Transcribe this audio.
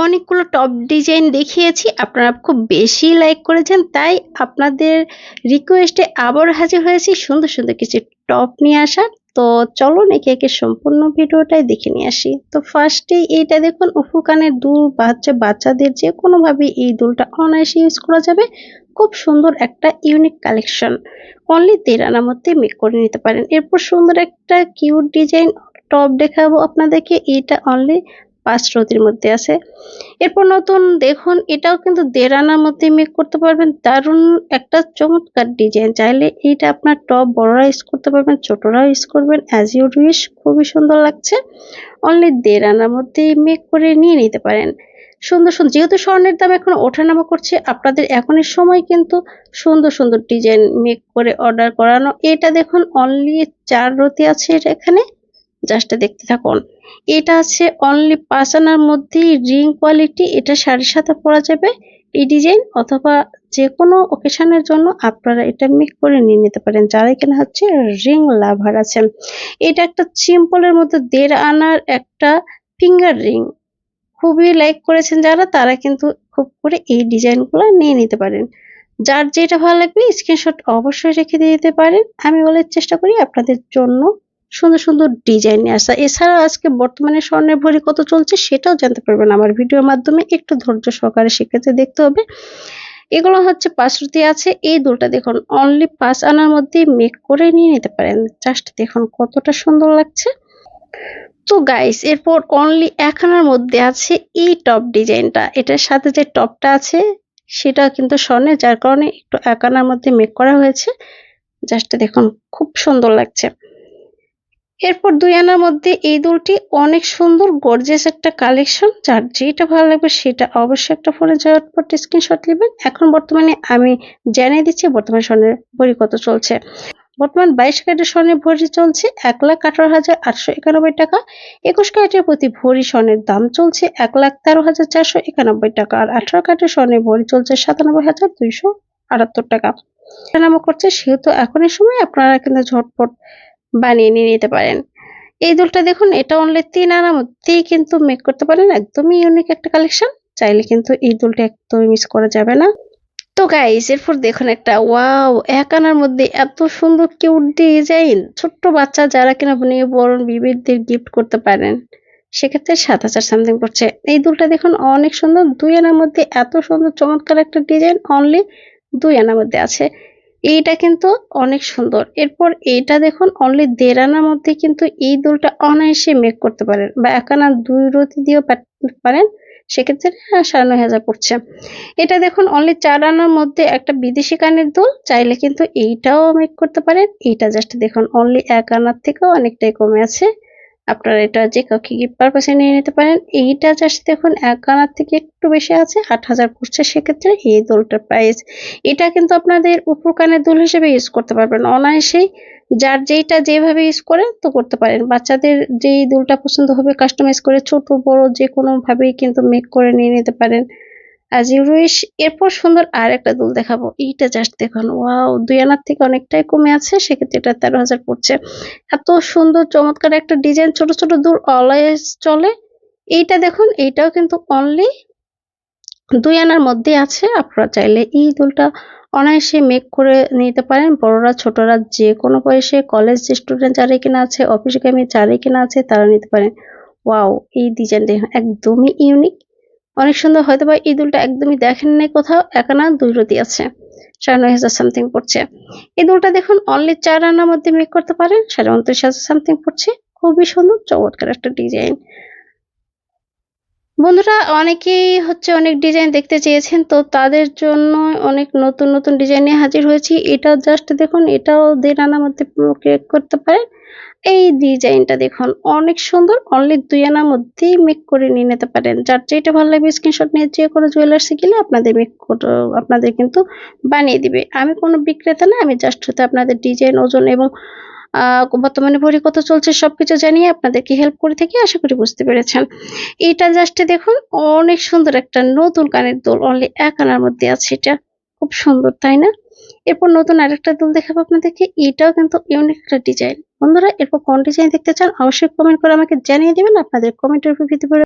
অনেকগুলো top design দেখিয়েছি, আপনারা খুব বেশি লাইক করেছেন, তাই আপনাদের রিকোয়েস্টে আবার হাজির হয়েছি। সুন্দর সুন্দর কিছু টপ নিয়ে আসার। তো চলুন একে একে সম্পূর্ণ ভিডিওটাই দেখে নিয়ে আসি। তো ফার্স্টে এইটা দেখুন উফু কানের দুল বাচ্চা বাচ্চাদের যে কোনোভাবে এই দুলটা অনায়াসে ইউজ করা যাবে। খুব সুন্দর একটা ইউনিক কালেকশন অনলি তেরানার মধ্যে মেক করে নিতে পারেন। এরপর সুন্দর একটা কিউট ডিজাইন টপ দেখাবো আপনাদেরকে। এটা অনলি পাঁচ রতির মধ্যে আছে। এরপর নতুন দেখুন, এটাও কিন্তু দেড় আনার মধ্যে মেক করতে পারবেন। দারুণ একটা চমৎকার ডিজাইন চাইলে এইটা আপনার টপ বড়রা ইউজ করতে পারবেন, ছোটরাও ইউজ করবেন। অ্যাজ ইউ উইশ খুবই সুন্দর লাগছে। অনলি দেড় আনার মধ্যে মেক করে নিয়ে নিতে পারেন। সুন্দর সুন্দর, যেহেতু স্বর্ণের দাম এখন ওঠানামা করছে, আপনাদের এখনের সময় কিন্তু সুন্দর সুন্দর ডিজাইন মেক করে অর্ডার করানো। এটা দেখুন অনলি চার রতি আছে এটা এখানে। জাস্ট দেখতে থাকুন। এটা আছে অনলি পাঁচ আনার মধ্যেই রিং কোয়ালিটি এটা শাড়ির সাথে পরা যাবে। এই ডিজাইন অথবা যে কোনো ওকেশনের জন্য আপনারা এটা মেক করে নিয়ে নিতে পারেন। যারা এখানে হচ্ছে রিং লাভার আছেন। এটা একটা সিম্পলের মধ্যে দেড় আনার একটা ফিঙ্গার রিং খুবই লাইক করেছেন যারা, তারা কিন্তু খুব করে এই ডিজাইনগুলো নিয়ে নিতে পারেন। যার যেটা ভালো লাগবে স্ক্রিনশট অবশ্যই রেখে দিয়ে দিতে পারেন। আমি বলার চেষ্টা করি আপনাদের জন্য সুন্দর সুন্দর ডিজাইন নিয়ে আসা। এছাড়াও আজকে বর্তমানে স্বর্ণের ভরি কত চলছে সেটাও জানতে পারবেন আমার ভিডিওর মাধ্যমে। একটু ধৈর্য সহকারে সেক্ষেত্রে দেখতে হবে। এগুলো হচ্ছে পাঁচরুতি আছে। এই দুলটা দেখুন অনলি পাঁচ আনার মধ্যে মেক করে নিয়ে নিতে পারেন। জাস্ট দেখুন কতটা সুন্দর লাগছে। তো গাইস এরপর অনলি এক আনার মধ্যে আছে এই টপ ডিজাইনটা এটার সাথে যে টপটা আছে সেটা কিন্তু স্বর্ণের, যার কারণে একটু এক আনার মধ্যে মেক করা হয়েছে। জাস্ট দেখুন, খুব সুন্দর লাগছে। এরপর দুই আনার মধ্যে এই দুলটি অনেক সুন্দর গর্জিয়াস একটা কালেকশন যার যেটা ভালো লাগবে সেটা অবশ্যই একটা ফোনে পর স্ক্রিনশট নেবেন। এখন বর্তমানে আমি জানিয়ে দিচ্ছি বর্তমানে স্বর্ণের বড়ি কত চলছে। বর্তমান বাইশ ক্যারেটের স্বর্ণের ভরি চলছে এক লাখ আঠারো হাজার আটশো একানব্বই টাকা। একুশ ক্যারেটের প্রতি ভরি স্বর্ণের দাম চলছে এক লাখ তেরো হাজার চারশো একানব্বই টাকা। আর আঠারো ক্যারেটের স্বর্ণের ভরি চলছে সাতানব্বই হাজার দুইশো আটাত্তর টাকা। নামা করছে, সেহেতু এখন এই সময়। আপনারা কিন্তু ঝটপট বানিয়ে নিয়ে নিতে পারেন। এই দুলটা দেখুন, এটা অনলি তিন আনার মধ্যেই কিন্তু মেক করতে পারেন। একদমই ইউনিক একটা কালেকশন চাইলে কিন্তু এই দুলটা একদমই মিস করা যাবে না। তো গাইস এরপর দেখুন একটা ওয়াও এক আনার মধ্যে এত সুন্দর কিউট ডিজাইন ছোট্ট বাচ্চা যারা কিনা নিয়ে বড় বিবিধদের গিফট করতে পারেন, সেক্ষেত্রে সাত হাজার সামথিং পড়ছে। এই দুলটা দেখুন, অনেক সুন্দর। দুই আনার মধ্যে এত সুন্দর চমৎকার একটা ডিজাইন অনলি দুই আনার মধ্যে আছে। এইটা কিন্তু অনেক সুন্দর। এরপর এইটা দেখুন অনলি দেড় আনার মধ্যে কিন্তু এই দুলটা অনায়াসে মেক করতে পারেন বা এক আনা দুই রতি দিয়েও পারেন, সেক্ষেত্রে সাড়ে নয় হাজার পড়ছে। এটা দেখুন অনলি চার আনার মধ্যে একটা বিদেশি কানের দুল, চাইলে কিন্তু এইটাও মেক করতে পারেন। এইটা জাস্ট দেখুন অনলি এক আনার থেকেও অনেকটাই কমে আছে। আপনারা এটা যে কাউকে গিফট পারপাসে নিয়ে নিতে পারেন, এইটা জাস্ট দেখুন, এক আনার থেকে একটু বেশি আছে, আট হাজার পড়ছে, সেক্ষেত্রে এই দোলটার প্রাইস এটা কিন্তু আপনাদের উপর কানের দুল হিসেবে ইউজ করতে পারবেন। অনায়াসেই যার যেইটা যেভাবে ইউজ করেন, তো করতে পারেন। বাচ্চাদের যেই দুলটা পছন্দ হবে কাস্টমাইজ করে ছোট, বড় যে কোনো ভাবেই কিন্তু মেক করে নিয়ে নিতে পারেন। অ্যাজ ইউ উইশ এরপর সুন্দর আর একটা দুল দেখাবো। এইটা জাস্ট দেখুন। ওয়াও দুই আনার থেকে অনেকটাই কমে আছে, সেক্ষেত্রে এটা তেরো হাজার পড়ছে। এত সুন্দর, চমৎকার একটা ডিজাইন ছোট ছোট দুল অলওয়েজ চলে। এইটা দেখুন, এইটাও কিন্তু অনলি দুই আনার মধ্যে আছে। আপনারা চাইলে এই দুলটা অনায়াসে মেক করে নিতে পারেন। বড়রা, ছোটরা যে কোনো বয়সে কলেজ স্টুডেন্ট যারাই কিনা আছে অফিস গামী যারাই কিনা আছে, তারা নিতে পারেন। ওয়াও এই ডিজাইনটা একদমই ইউনিক অনেক সুন্দর হয়তো বা ইদুলটা একদমই দেখেন নাই কোথাও একানা দুই রতি আছে। সাড়ে নয় হাজার সামথিং পড়ছে। এই দুলটা দেখুন অনলি চার আনার মধ্যে মেক করতে পারেন, সাড়ে উনত্রিশ হাজার সামথিং পড়ছে। খুবই সুন্দর, চমৎকার একটা ডিজাইন বন্ধুরা অনেকেই হচ্ছে অনেক ডিজাইন দেখতে চেয়েছেন, তো তাদের জন্য অনেক নতুন নতুন ডিজাইন নিয়ে হাজির হয়েছি। এটা জাস্ট দেখুন, এটাও দেড় আনার মধ্যে ক্রিয়েট করতে পারেন। এই ডিজাইনটা দেখুন, অনেক সুন্দর অনলি দুই আনার মধ্যেই মেক করে নিয়ে নিতে পারেন। যার যেটা ভালো লাগবে স্ক্রিনশট নিয়ে যে কোনো জুয়েলার্সে গেলে আপনাদের মেক আপনাদের কিন্তু বানিয়ে দিবে। আমি কোনো বিক্রেতা না, আমি জাস্ট হতে আপনাদের ডিজাইন ওজন এবং বর্তমানে ভরি কত চলছে সবকিছু জানিয়ে আপনাদেরকে হেল্প করে থাকি, আশা করি বুঝতে পেরেছেন। এটা জাস্ট দেখুন, অনেক সুন্দর একটা নতুন কানের দোল অনলি এক আনার মধ্যে আছে এটা। খুব সুন্দর, তাই না? এরপর নতুন আরেকটা দুল দেখাবো আপনাদেরকে, এটাও কিন্তু ইউনিক একটা ডিজাইন বন্ধুরা, এরপর কোন ডিজাইন দেখতে চান, অবশ্যই কমেন্ট করে আমাকে জানিয়ে দিবেন, আপনাদের কমেন্টের ভিত্তি করে